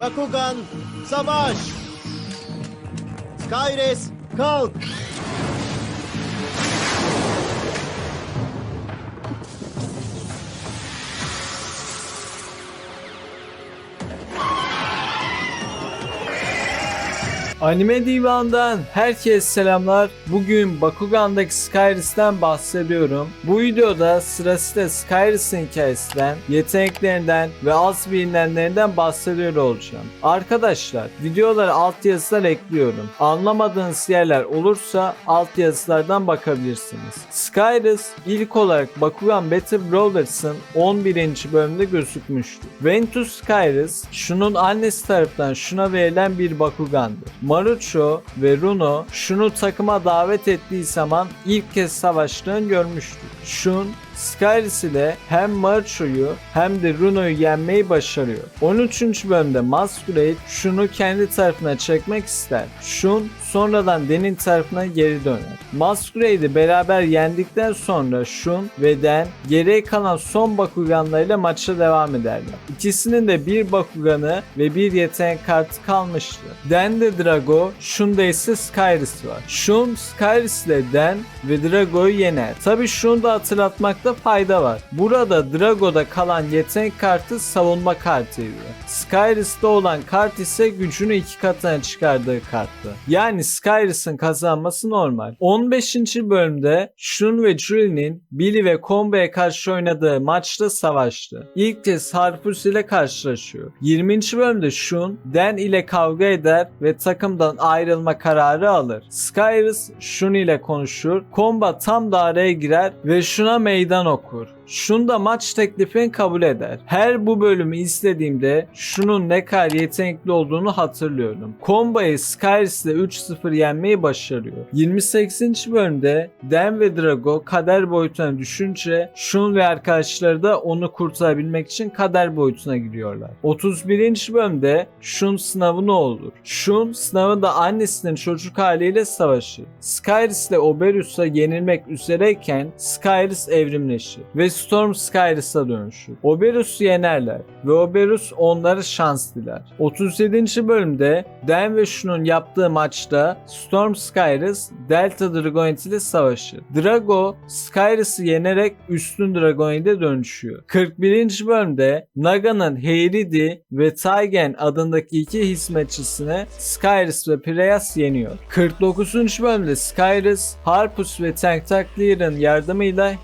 Bakugan, savaş! Skyres, kalk! Anime Divan'dan herkese selamlar. Bugün Bakugan'daki Skyris'ten bahsediyorum. Bu videoda sırasıyla Skyris'in hikayesinden, yeteneklerinden ve az bilinenlerinden bahsediyor olacağım. Arkadaşlar videoları altyazılar ekliyorum. Anlamadığınız yerler olursa altyazılardan bakabilirsiniz. Skyris ilk olarak Bakugan Battle Brothers'ın 11. bölümünde gözükmüştü. Ventus Skyris şunun annesi tarafından şuna verilen bir Bakugandı. Marucho ve Runo şunu takıma davet ettiği zaman ilk kez savaştığını görmüştük. Shun Skyris ile hem Marucho'yu hem de Runo'yu yenmeyi başarıyor. 13. bölümde Masquerade Shun'u kendi tarafına çekmek ister. Shun sonradan Den'in tarafına geri döner. Masquerade'i beraber yendikten sonra Shun ve Den geriye kalan son Bakuganlarıyla maça devam ederler. İkisinin de bir Bakuganı ve bir yetenek kartı kalmıştı. Den'de Drago, Shun'da ise Skyris var. Shun, Skyris ile Den ve Drago'yu yener. Tabi şunu da hatırlatmakta fayda var. Burada Drago'da kalan yetenek kartı savunma kartıydı. Skyris'te olan kart ise gücünü iki katına çıkardığı karttı. Yani Skyris'in kazanması normal. 15. bölümde Shun ve Julie'nin Billy ve Combo'ya karşı oynadığı maçta savaştı. İlk kez Harpus ile karşılaşıyor. 20. bölümde Shun, Den ile kavga eder ve takımdan ayrılma kararı alır. Skyris Shun ile konuşur, Combo tam da araya girer ve Shun'a meydan okur. Shun da maç teklifini kabul eder. Her bu bölümü izlediğimde Shun'un ne kadar yetenekli olduğunu hatırlıyorum. Combo'yu Skyris ile 3-0 yenmeyi başarıyor. 28. bölümde Den ve Drago kader boyutuna düşünce Shun ve arkadaşları da onu kurtarabilmek için kader boyutuna giriyorlar. 31. bölümde Shun sınavını olur. Shun sınavında annesinin çocuk haliyle savaşır. Skyris ile Oberus'a yenilmek üzereyken Skyris evrimleşir ve Storm Skyris'a dönüşür. Oberus'u yenerler ve Oberus onlara şans diler. 37. bölümde Den ve Shun'un yaptığı maçta Storm Skyris Delta Dragonite ile savaşır. Drago Skyris'i yenerek üstün Dragonite'e dönüşüyor. 41. bölümde Naga'nın Heiridi ve Taigen adındaki iki hizmetçisini Skyris ve Preyas yeniyor. 49. bölümde Skyris, Harpus ve Tentaklier'ın yardımıyla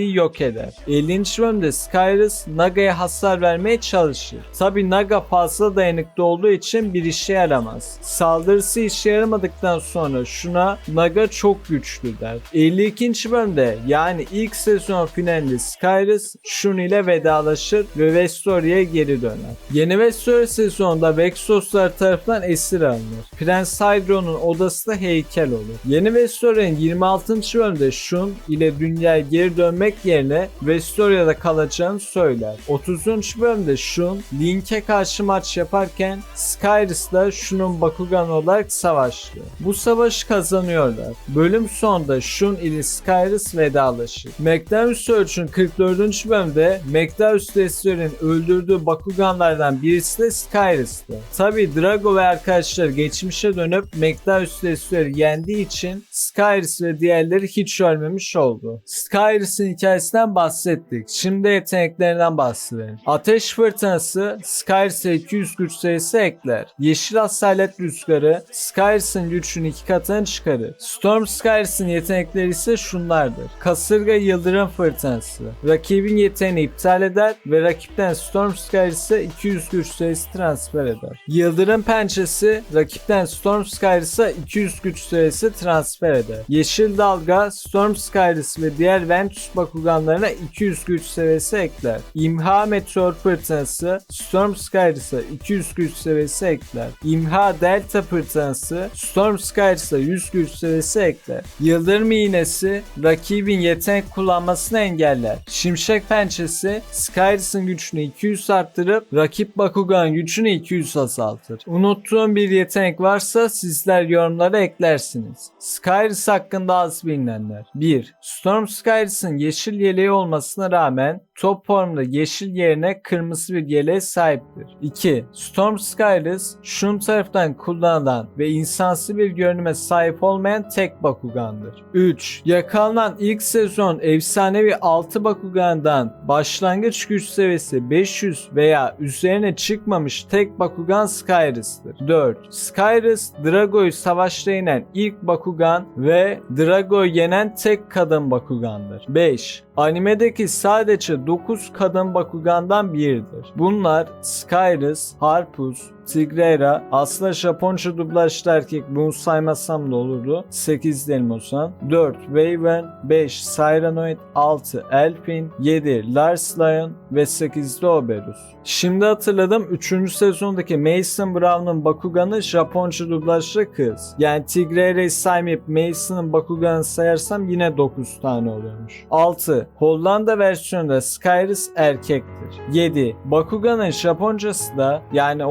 Heiridi'yi yok eder. 50. bölümde Skyris Naga'ya hasar vermeye çalışır. Tabi Naga fazla dayanıklı olduğu için bir işe yaramaz. Saldırısı işe yaramadıktan sonra şuna Naga çok güçlü der. 52. bölümde yani ilk sezon finalinde Skyris Shun ile vedalaşır ve Vestoria'ya geri döner. Yeni Vestoria sezonunda Vexoslar tarafından esir alınır. Prens Hydro'nun odası da heykel olur. Yeni Vestoria'nın 26. bölümde Shun ile dünyaya geri dönmek yerine Vestoria'da kalacağını söyler. 30. bölümde Shun, Link'e karşı maç yaparken Skyris'la Shun'un Bakugan olarak savaştı. Bu savaşı kazanıyorlar. Bölüm sonunda Shun ile Skyris vedalaşır. McDarius Search'un 44. bölümde McDarius Destroyer'in öldürdüğü Bakuganlardan birisi de Skyris'ti. Tabi Drago ve arkadaşları geçmişe dönüp McDarius Destroyer'ı yendiği için Skyris ve diğerleri hiç ölmemiş oldu. Skyris'in hikayesinden bahsettik. Şimdi yeteneklerinden bahsedelim. Ateş fırtınası Skyris'e 200 güç sayısı ekler. Yeşil asalet rüzgarı Skyris'in gücünü iki katına çıkarır. Storm Skyris'in yetenekleri ise şunlardır. Kasırga yıldırım fırtınası. Rakibin yeteneğini iptal eder ve rakipten Storm Skyris'e 200 güç sayısı transfer eder. Yıldırım pençesi rakipten Storm Skyris'e 200 güç sayısı transfer eder. Yeşil dalga Storm Skyris ve diğer Ventus Bakuganlarına 200 güç seviyesi ekler. İmha meteor fırtınası Storm Skyris'e 200 güç seviyesi ekler. İmha delta fırtınası Storm Skyris'e 100 güç seviyesi ekler. Yıldırım iğnesi rakibin yetenek kullanmasını engeller. Şimşek pençesi Skyris'in gücünü 200 arttırıp rakip Bakugan gücünü 200 azaltır. Unuttuğum bir yetenek varsa sizler yorumlara eklersiniz. Skyris hakkında az bilinenler. 1. Storm Skyris'in yeşil yeleği olmasına rağmen top formunda yeşil yerine kırmızı bir yeleğe sahiptir. 2. Storm Skyris, Shun tarafından kullanılan ve insansı bir görünüme sahip olmayan tek Bakugandır. 3. Yakalanan ilk sezon efsanevi 6 Bakugan'dan başlangıç güç seviyesi 500 veya üzerine çıkmamış tek Bakugan Skyris'tir. 4. Skyris, Drago'yu savaşta yenen ilk Bakugan ve Drago'yu yenen tek kadın Bakugan'dır. 5. Animedeki sadece 9 kadın Bakugan'dan biridir. Bunlar Skyris, Harpus, Tigrera, aslında Japonca dublajlı erkek bunu saymazsam da olurdu. 8 derim o zaman. 4 Waven, 5 Cyranoid, 6 Elfin, 7 Lars Lion ve 8 de Oberus. Şimdi hatırladım 3. sezondaki Mason Brown'un Bakugan'ı Japonca dublajlı kız. Yani Tigrera'yı saymayıp Mason'ın Bakugan'ı sayarsam yine 9 tane oluyormuş. 6. Hollanda versiyonunda Skyris erkektir. 7. Bakugan'ın Japoncası da yani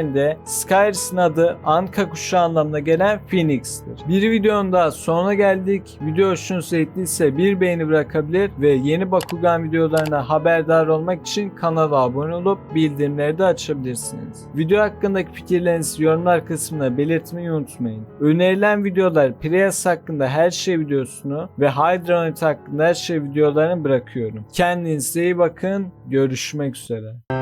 orijinalinde Skyris'in adı Anka kuşağı anlamına gelen Phoenix'tir. Bir videonun daha sonuna geldik. Video hoşunuza gittiyse bir beğeni bırakabilir ve yeni Bakugan videolarına haberdar olmak için kanala abone olup bildirimleri de açabilirsiniz. Video hakkındaki fikirlerinizi yorumlar kısmına belirtmeyi unutmayın. Önerilen videolar Prius hakkında her şey videosunu ve Hydronet hakkında her şey videolarını bırakıyorum. Kendinize iyi bakın. Görüşmek üzere.